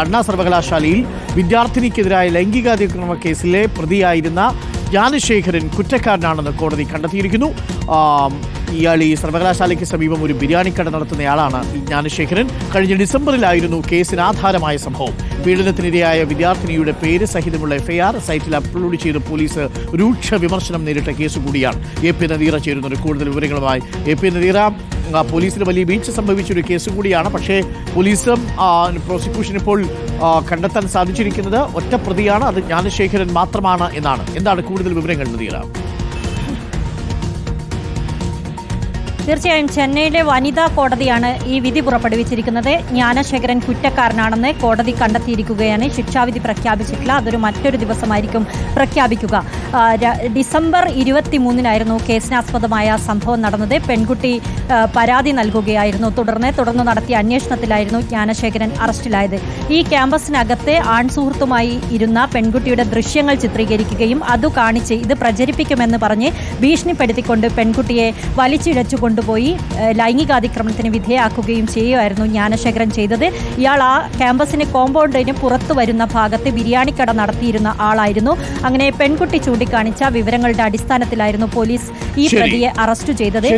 അണ്ണാ സർവകലാശാലയിൽ വിദ്യാർത്ഥിനിക്കെതിരായ ലൈംഗികാതിക്രമ കേസിലെ പ്രതിയായിരുന്ന ജ്ഞാനശേഖരൻ കുറ്റക്കാരനാണെന്ന് കോടതി കണ്ടെത്തിയിരിക്കുന്നു. ഇയാൾ ഈ സർവകലാശാലയ്ക്ക് സമീപം ഒരു ബിരിയാണിക്കട നടത്തുന്നയാളാണ് ഈ ജ്ഞാനശേഖരൻ. കഴിഞ്ഞ ഡിസംബറിലായിരുന്നു കേസിന് ആധാരമായ സംഭവം. പീഡനത്തിനിരയായ വിദ്യാർത്ഥിനിയുടെ പേര് സഹിതമുള്ള എഫ്ഐആർ സൈറ്റിൽ അപ്ലോഡ് ചെയ്ത് പോലീസ് രൂക്ഷ വിമർശനം നേരിട്ട കേസ് കൂടിയാണ്. എ പി നദീറ ചേരുന്നത് കൂടുതൽ വിവരങ്ങളുമായി. എ പി നദീറ പോലീസിന് വലിയ വീഴ്ച സംഭവിച്ച ഒരു കേസ് കൂടിയാണ്. പക്ഷേ പോലീസും പ്രോസിക്യൂഷൻ ഇപ്പോൾ കണ്ടെത്താൻ സാധിച്ചിരിക്കുന്നത് ഒറ്റ പ്രതിയാണ് അത് ജ്ഞാനശേഖരൻ മാത്രമാണ് എന്നാണ്. എന്താണ് കൂടുതൽ വിവരങ്ങൾ നദീറ? തീർച്ചയായും ചെന്നൈയിലെ വനിതാ കോടതിയാണ് ഈ വിധി പുറപ്പെടുവിച്ചിരിക്കുന്നത്. ജ്ഞാനശേഖരൻ കുറ്റക്കാരനാണെന്ന് കോടതി കണ്ടെത്തിയിരിക്കുകയാണ്. ശിക്ഷാവിധി പ്രഖ്യാപിച്ചിട്ടില്ല. അതൊരു മറ്റൊരു ദിവസമായിരിക്കും പ്രഖ്യാപിക്കുക. ഡിസംബർ ഇരുപത്തി മൂന്നിനായിരുന്നു കേസിനാസ്പദമായ സംഭവം നടന്നത്. പെൺകുട്ടി പരാതി നൽകുകയായിരുന്നു. തുടർന്ന് തുടർന്ന് നടത്തിയ അന്വേഷണത്തിലായിരുന്നു ജ്ഞാനശേഖരൻ അറസ്റ്റിലായത്. ഈ ക്യാമ്പസിനകത്തെ ആൺസുഹൃത്തുമായി ഇരുന്ന പെൺകുട്ടിയുടെ ദൃശ്യങ്ങൾ ചിത്രീകരിക്കുകയും അത് കാണിച്ച് ഇത് പ്രചരിപ്പിക്കുമെന്ന് പറഞ്ഞ് ഭീഷണിപ്പെടുത്തിക്കൊണ്ട് പെൺകുട്ടിയെ വലിച്ചിഴച്ചു കൊണ്ടുപോയി ലൈംഗികാതിക്രമണത്തിന് വിധേയമാക്കുകയും ചെയ്യുമായിരുന്നു ജ്ഞാനശേഖരൻ ചെയ്തത്. ഇയാൾ ആ ക്യാമ്പസിന് കോമ്പൗണ്ടിന് പുറത്തു വരുന്ന ഭാഗത്ത് ബിരിയാണിക്കട നടത്തിയിരുന്ന ആളായിരുന്നു. അങ്ങനെ പെൺകുട്ടി ചൂണ്ടിക്കാണിച്ച വിവരങ്ങളുടെ അടിസ്ഥാനത്തിലായിരുന്നു പോലീസ് ഈ പ്രതിയെ അറസ്റ്റ് ചെയ്തത്.